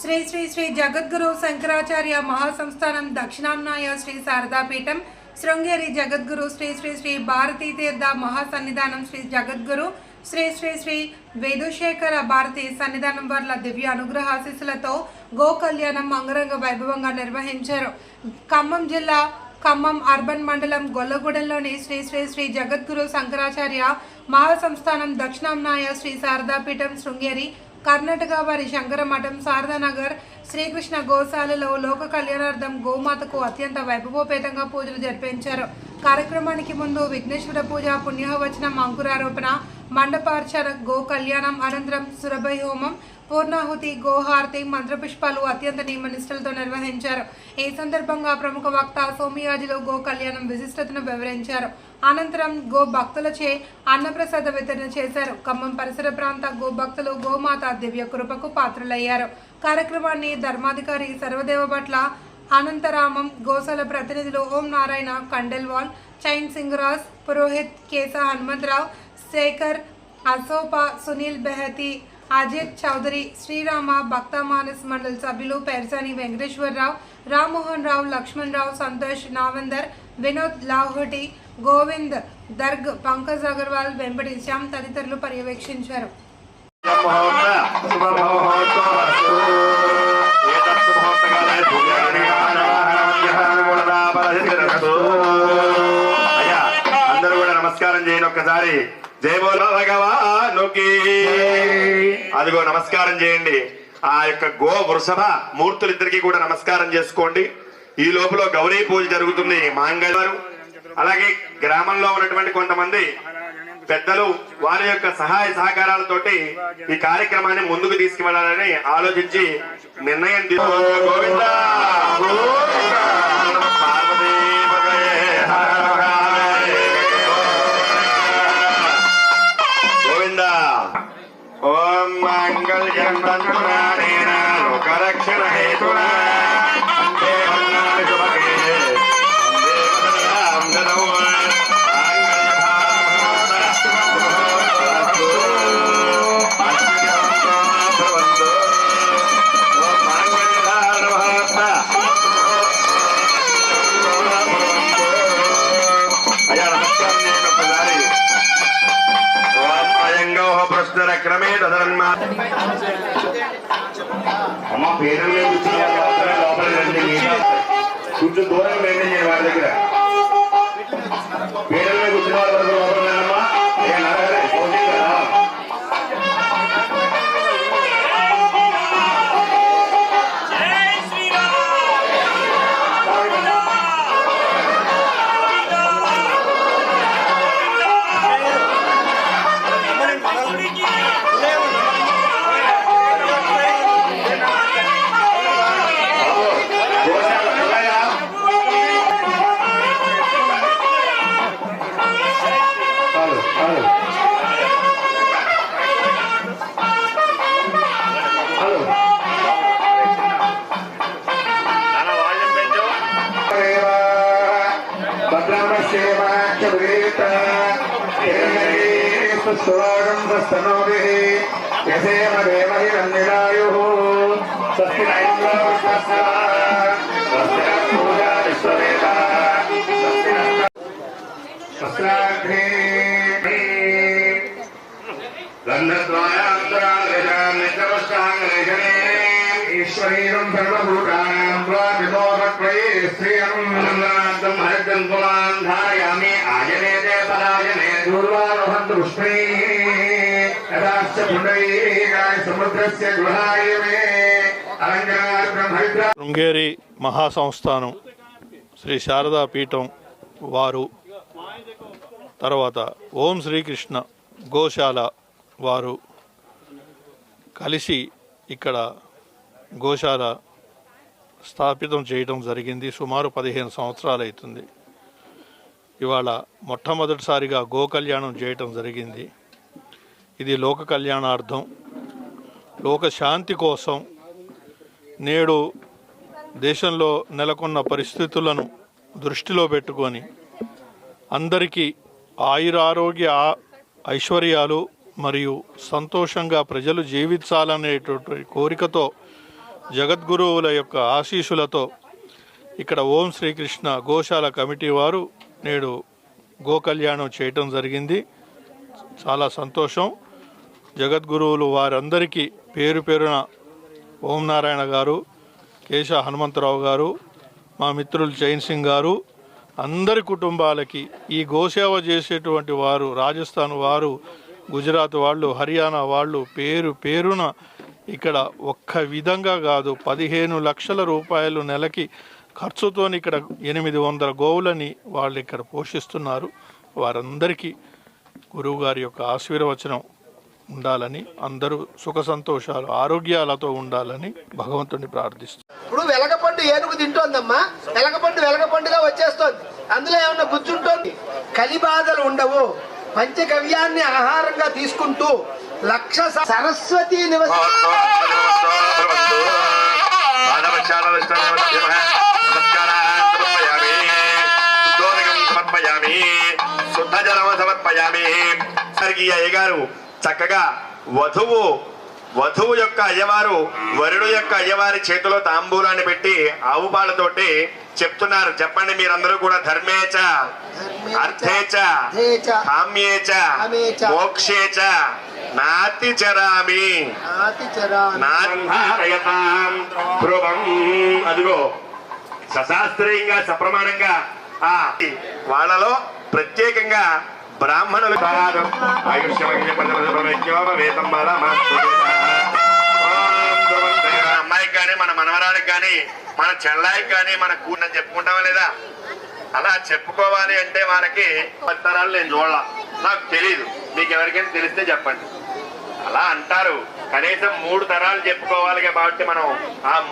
శ్రీ శ్రీ శ్రీ జగద్గురు శంకరాచార్య మహాసంస్థానం దక్షిణాన్నాయ శ్రీ శారదాపీఠం శృంగేరి జగద్గురు శ్రీ శ్రీ శ్రీ భారతీ తీర్థ మహాసన్నిధానం శ్రీ జగద్గురు శ్రీ శ్రీ శ్రీ వేదుశేఖర భారతి సన్నిధానం వర్ల దివ్య అనుగ్రహ ఆశీస్సులతో గో కళ్యాణం అంగరంగ వైభవంగా నిర్వహించారు. ఖమ్మం జిల్లా ఖమ్మం అర్బన్ మండలం గొల్లగూడెంలోని శ్రీ శ్రీ శ్రీ జగద్గురు శంకరాచార్య మహాసంస్థానం దక్షిణాంనాయ శ్రీ శారదాపీఠం శృంగేరి కర్ణాటక వారి శంకర మఠం శారదానగర్ శ్రీకృష్ణ గోశాలలో లోక కళ్యాణార్థం గోమాతకు అత్యంత వైభవోపేతంగా పూజలు జరిపించారు. కార్యక్రమానికి ముందు విఘ్నేశ్వర పూజ పుణ్యవచనం అంకురారోపణ మండపార్చన గో కళ్యాణం అనంతరం సురభై హోమం పూర్ణాహుతి గోహారతి మంత్రపుష్పాలు అత్యంత నియమనిష్టలతో నిర్వహించారు. ఈ సందర్భంగా ప్రముఖ వక్త సోమియాజిలో గో కళ్యాణం విశిష్టతను వివరించారు. అనంతరం గో భక్తులచే అన్నప్రసాద వితరణ చేశారు. ఖమ్మం పరిసర ప్రాంత గో భక్తులు గోమాత దివ్య కృపకు పాత్రులయ్యారు. కార్యక్రమాన్ని ధర్మాధికారి సర్వదేవ భట్ల అనంతరామం గోశాల ప్రతినిధులు ఓం నారాయణ కండెల్వాల్ చైన్ సింగరాజ్ పురోహిత్ కేశ హనుమంతరావు శేఖర్ అసోపా సునీల్ బెహతి అజిత్ చౌదరి శ్రీరామ భక్త మానస్ మండల్ సభ్యులు పెర్సాని వెంకటేశ్వరరావు రామ్మోహన్ రావు లక్ష్మణ్ రావు సంతోష్ నావందర్ వినోద్ లాహోటి గోవింద్ దర్గ్ పంకజ్ అగర్వాల్ వెంబడి శ్యామ్ తదితరులు పర్యవేక్షించారు. ముహూర్త. ఒక్కసారి జయ బోలో భగవానుకి. అదిగో నమస్కారం చేయండి. ఆ యొక్క గో వృషభ మూర్తులిద్దరికి కూడా నమస్కారం చేసుకోండి. ఈ లోపల గౌరీ పూజ జరుగుతుంది మాంగళవారు అలాగే గ్రామంలో ఉన్నటువంటి కొంతమంది పెద్దలు వారి యొక్క సహాయ సహకారాలతోటి ఈ కార్యక్రమాన్ని ముందుకు తీసుకువెళ్ళాలని ఆలోచించి నిర్ణయం తీసు ఓం మంగళ్యం తంతురాణేన లోకరక్షణ హేతునా. क्रमे ప్రశ్న క్రమే తదన్మా అమ్మ పేరు మీద కూర్చున్న దూరం మెయింటైన్ చేయండి వారి దగ్గర. స్వాగం స్వస్తనోభి యసేమ దేవహిరన్నిరాయుః స్వస్తి నైంద్రో విశ్వస్య స్వస్తి పూజా విశ్వవేద స్వస్తి స్వస్త్రాగ్నే ఈశ్వరీరం సర్వభూతానాం విమోహత్వయే శ్రియం అలంకారం శృంగేరి మహాసంస్థానం శ్రీ శారదా పీఠం వారు తర్వాత ఓం శ్రీకృష్ణ గోశాల వారు కలిసి ఇక్కడ గోశాల స్థాపితం చేయడం జరిగింది. సుమారు పదిహేను సంవత్సరాలు అవుతుంది ఇవాళ మొట్టమొదటిసారిగా గో కళ్యాణం చేయటం జరిగింది. ఇది లోక కళ్యాణార్థం. లోక శాంతి కోసం నేడు దేశంలో నెలకొన్న పరిస్థితులను దృష్టిలో పెట్టుకొని అందరికీ ఆయురారోగ్య ఐశ్వర్యాలు మరియు సంతోషంగా ప్రజలు జీవించాలనేటువంటి కోరికతో జగద్గురువుల యొక్క ఆశీస్సులతో ఇక్కడ ఓం శ్రీకృష్ణ గోశాల కమిటీ వారు నేడు గోకల్యాణం చేయటం జరిగింది. చాలా సంతోషం. జగద్గురువులు వారందరికీ పేరు పేరున ఓం నారాయణ గారు కేశ హనుమంతరావు గారు మా మిత్రులు జైన్ సింగ్ గారు అందరి కుటుంబాలకి ఈ గోసేవ చేసేటువంటి వారు రాజస్థాన్ వారు గుజరాత్ వాళ్ళు హర్యానా వాళ్ళు పేరు పేరున ఇక్కడ ఒక్క విధంగా కాదు పదిహేను లక్షల రూపాయలు నెలకి ఖర్చుతో ఇక్కడ ఎనిమిది వందల గోవులని వాళ్ళు ఇక్కడ పోషిస్తున్నారు. వారందరికీ గురువుగారి యొక్క ఆశీర్వచనం ఉండాలని అందరూ సుఖ సంతోషాలు ఆరోగ్యాలతో ఉండాలని భగవంతుని ప్రార్థిస్తున్నాను ఇప్పుడు వెలగపండు ఏనుగు తింటోందమ్మా. వెలగపండు వెలగపండుగా వచ్చేస్తోంది. అందులో ఏమన్నా గుజ్జుంటోంది కలిబాధలు ఉండవు. పంచగవ్యాన్ని ఆహారంగా తీసుకుంటూ లక్ష సరస్వతి నివస స్వర్గీయ అయ్యగారు చక్కగా వధువు వధువు యొక్క అయ్యవారు వరుడు యొక్క అయ్యవారి చేతిలో తాంబూలాన్ని పెట్టి ఆవు పాలతోటి చెప్తున్నారు. చెప్పండి మీరందరూ కూడా. ధర్మేచ అర్థేచ కామ్యేచ మోక్షేచ. నాతి చరామి. ధ్రువం. అదిగో సశాస్త్రీయంగా సప్రమాణంగా ఆ వాళ్ళలో ప్రత్యేకంగా బ్రాహ్మణులు. అమ్మాయికి కానీ మన మనవరానికి కానీ మన చెల్లాయికి కానీ మన కూడని చెప్పుకుంటామా లేదా? అలా చెప్పుకోవాలి అంటే మనకి పది తరాలు నేను చూడాల? నాకు తెలియదు మీకు ఎవరికైనా తెలిస్తే చెప్పండి. అలా అంటారు. కనీసం మూడు తరాలు చెప్పుకోవాలి కాబట్టి మనం ఆ